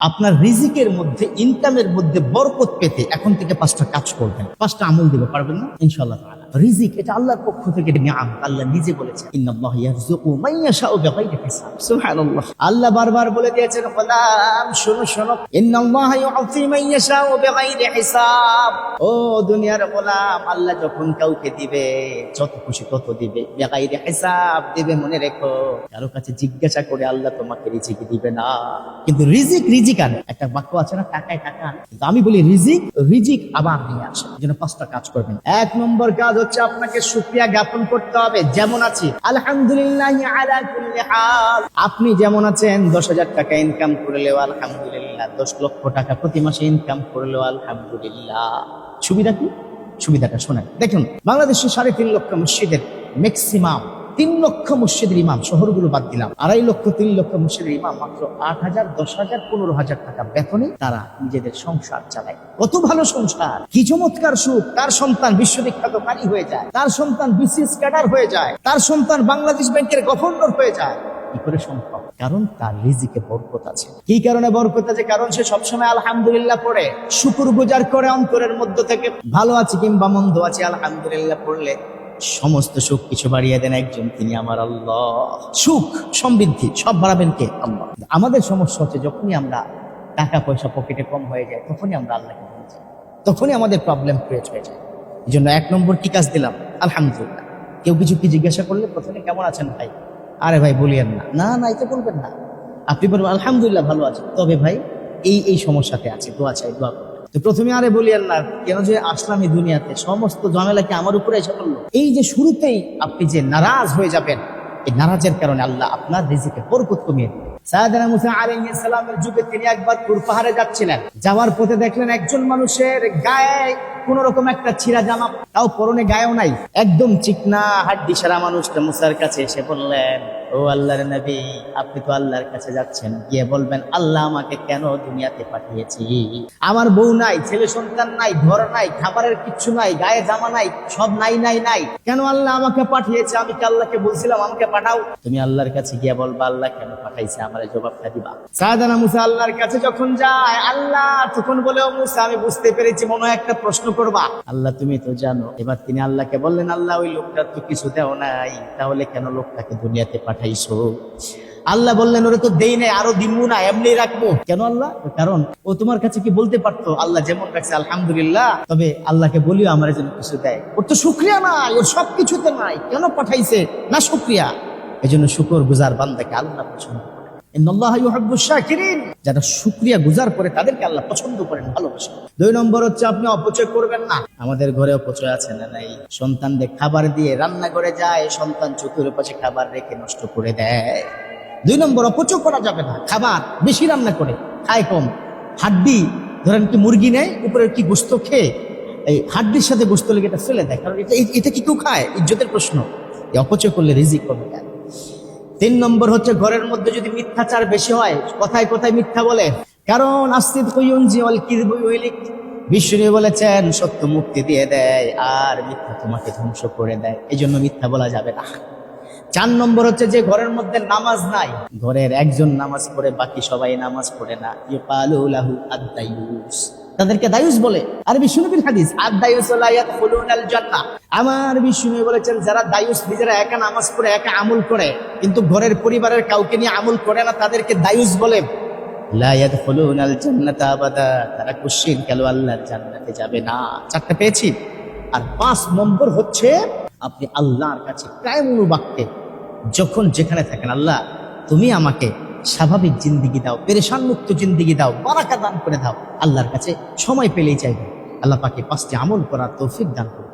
আপনার রিজিকের মধ্যে ইনকামের মধ্যে বরকত পেতে এখন থেকে পাঁচটা কাজ করবেন। পাঁচটা আমল দিবে, পারবেন না? ইনশাআল্লাহ তাআলা। রিজিক এটা আল্লাহর পক্ষ থেকে নিয়াম। আল্লাহ নিজে বলেছেন ইন্নাল্লাহ ইয়ারযুকু মান ইয়াশাউ বিগাইরি হিসাব। সুবহানাল্লাহ। আল্লাহ বারবার বলে দিয়েছেন গোলাম শোনো শোনো ইন্নাল্লাহ ইউতি মান ইয়াশাউ বিগাইরি হিসাব। ও দুনিয়ার গোলাম আল্লাহ যখন কাউকে দিবে যত খুশি তত দিবে বিগাইরি হিসাব দিবে মনে রেখো। কারও কাছে জিজ্ঞাসা করে আল্লাহ তোমাকে রিজিক দিবে না। কিন্তু রিজিক রিজিক আনে একটা বাক্য আছে না টাকায় টাকা। কিন্তু আমি বলি রিজিক রিজিক আবার নিয়ে আসে। জন্য পাঁচটা কাজ করবেন। এক নম্বর কাজ হচ্ছে আপনাকে সুক্রিয়া জ্ঞাপন করতে হবে। যেমন আছি। আলহামদুলিল্লাহ আপনি যেমন আছেন, দশ হাজার টাকা ইনকাম করলেও আলহামদুলিল্লাহ। দশ লক্ষ টাকা প্রতি মাসে ইনকাম করলেও আলহামদুলিল্লাহ। সুবিধা কি? সুবিধাটা শোনেন। দেখুন, বাংলাদেশে সাড়ে তিন লক্ষ মসজিদের ম্যাক্সিমাম তিন লক্ষ মসজিদের ইমাম, শহরগুলো বাদ দিলাম। আড়াই লক্ষ, তিন লক্ষ মসজিদের ইমাম, মাত্র আট হাজার, দশ হাজার, পনেরো হাজার টাকা বেতনে তারা নিজেদের সংসার চালায়। কত ভালো সংসার! কি চমৎকার সুখ! তার সন্তান বিশ্ববিখ্যাত কারি হয়ে যায়। তার সন্তান বিসিএস ক্যাডার হয়ে যায়। তার সন্তান বাংলাদেশ ব্যাংকের গভর্নর হয়ে যায়। কি করে সম্ভব? কারণ তার রিজিকে বরকত আছে। কি কারণে বরকত আছে? কারণ সে সবসময় আলহামদুলিল্লাহ পড়ে। শুকুর গুজার করে অন্তরের মধ্য থেকে ভালো আছে কিংবা মন্দ আছে, আলহামদুলিল্লাহ পড়লে সমস্ত সুখ কিছু বাড়িয়ে দেন একজন, তিনি আমার আল্লাহ। সুখ, সমৃদ্ধি, সব বাড়াবেন কে? আল্লাহ। আমাদের সমস্যা হচ্ছে যখনই আমরা টাকা পয়সা পকেটে কম হয়ে যায়, তখনই আমরা আল্লাহকে ভুলে তখনই আমাদের প্রবলেম ক্রিয়েট হয়ে যায়। এই জন্য এক নম্বর কি কাজ দিলাম? আলহামদুলিল্লাহ। কেউ কিছু কি জিজ্ঞাসা করলে প্রথমে কেমন আছেন ভাই? আরে ভাই, বলিয়েন না। না না এটা বলবেন না। আপনি বলবেন, আলহামদুলিল্লাহ, ভালো আছে। তবে ভাই, এই এই সমস্যাতে আছে। দোয়া চাই, দোয়া। প্রথমে আরে বলিয়েন না, কেন যে আসলাম এই দুনিয়াতে? সমস্ত ঝামেলা কি আমার উপরে এসে পড়ল এই যে শুরুতেই আপনি যে নারাজ হয়ে যাবেন, এই নারাজের কারণে আল্লাহ আপনার রিজিকে বরকত কমিয়ে যুগে তিনি একবার পাহাড়ে যাচ্ছিলেন। যাওয়ার পথে দেখলেন একজন মানুষের গায়ে কোন রকম একটা ছিঁড়া জামা, তাও পরনে গায়েও নাই। একদম চিকনা, হাড্ডি সারা মানুষটা মুসার কাছে এসে বললেন, ও আল্লাহর নবী, আপনি তো আল্লাহর কাছে যাচ্ছেন। গিয়ে বলবেন, আল্লাহ আমাকে কেন দুনিয়াতে পাঠিয়েছি? আমার বউ নাই, ছেলে সন্তান নাই, ঘর নাই, খাবারের কিচ্ছু নাই, গায়ে জামা নাই, সব নাই নাই নাই। কেন আল্লাহ আমাকে পাঠিয়েছে? আমি কি আল্লাহকে বলছিলাম, আমাকে পাঠাও? তুমি আল্লাহর কাছে গিয়ে বলবা, আল্লাহ কেন পাঠাইছে আমার জবাবটা দিবা? সাদানা মুসা আল্লাহর কাছে যখন যায়, আল্লাহ, তখন বলে, ও মুসা, আমি বুঝতে পেরেছি। মনে একটা প্রশ্ন করবা? আল্লাহ, তুমি তো জানো। এবার তিনি আল্লাহকে বললেন, আল্লাহ, ওই লোকটার তো কিছু দেও নাই। তাহলে কেন লোকটাকে দুনিয়াতে পাঠাইছো? আল্লাহ বললেন, ওরে তো দেই নাই, আরও দিমু না, এমনি রাখব। কেন আল্লাহ? কারণ, ও তোমার কাছে কি বলতে পারতো? আল্লাহ যেমন রাখছে, আলহামদুলিল্লাহ। তবে আল্লাহকে বলিও আমার জন্য কিছু দেয়। ওর তো শুক্রিয়া নাই, ওর সব কিছুতে নাই। কেন পাঠাইছে? না শুক্রিয়া। এই জন্য শুকর গুজার বান্দাকে আল্লাহ পছন্দ করেন। যারা শুক্রিয়া গুজার করে তাদেরকে আল্লাহ পছন্দ করেন, ভালোবাসেন। দুই নম্বর হচ্ছে আপনি অপচয় করবেন না। আমাদের ঘরে অপচয় আছে না নাই? সন্তানদের খাবার দিয়ে রান্না করে যায়, সন্তান চতুর পাশে খাবার রেখে নষ্ট করে দেয়। দুই নম্বর, অপচয় করা যাবে না। খাবার বেশি রান্না করে, খায় কম। হাড্ডি, ধরেন কি মুরগি নেয় উপরে কি গোস্ত খেয়ে, এই হাড্ডির সাথে গোস্ত লেগে এটা ফেলে দেয়। কারণ এটা এটা কি কেউ খায়? ইজ্জতের প্রশ্ন। অপচয় করলে রিজিক কমে যায়। তিন নম্বর হচ্ছে ঘরের মধ্যে যদি মিথ্যাচার বেশি হয়, কথায় কথায় মিথ্যা বলে। কারণ আস্তিদ কইউনজি অল বিষ্ণু বলেছেন, সত্য মুক্তি দিয়ে দেয়, আর মিথ্যা তোমাকে ধ্বংস করে দেয়। এই জন্য মিথ্যা বলা যাবে না। চার নম্বর হচ্ছে যে ঘরের মধ্যে নামাজ নাই। ঘরের একজন নামাজ পড়ে, বাকি সবাই নামাজ পড়ে না। ইউকালু লাহু আদ-দায়ুস। তাদেরকে দায়ুস বলে। আর বিষ্ণুনবীর হাদিস আর দায়ুস আমার বিষ্ণু বলেছেন, যারা দায়ুস, নিজেরা একা নামাজ পড়ে, একা আমল করে। কিন্তু ঘরের পরিবারের কাউকে নিয়ে আমল করে না, তাদেরকে দায়ুস বলে। তারা কুশ্চিন কালো আল্লাহর জান্নাতে যাবে না? চারটা পেয়েছি। আর পাঁচ নম্বর হচ্ছে, আপনি আল্লাহর কাছে কায়মুল বাক্যে, যখন যেখানে থাকেন, আল্লাহ, তুমি আমাকে স্বাভাবিক জিন্দিগি দাও পেরেশান মুক্ত জিন্দিগি দাও, বারাকা দান করে দাও। আল্লাহর কাছে সময় পেলেই চাইবে। আল্লাহ পাকে পাঁচটি আমল করার তৌফিক দান করুন।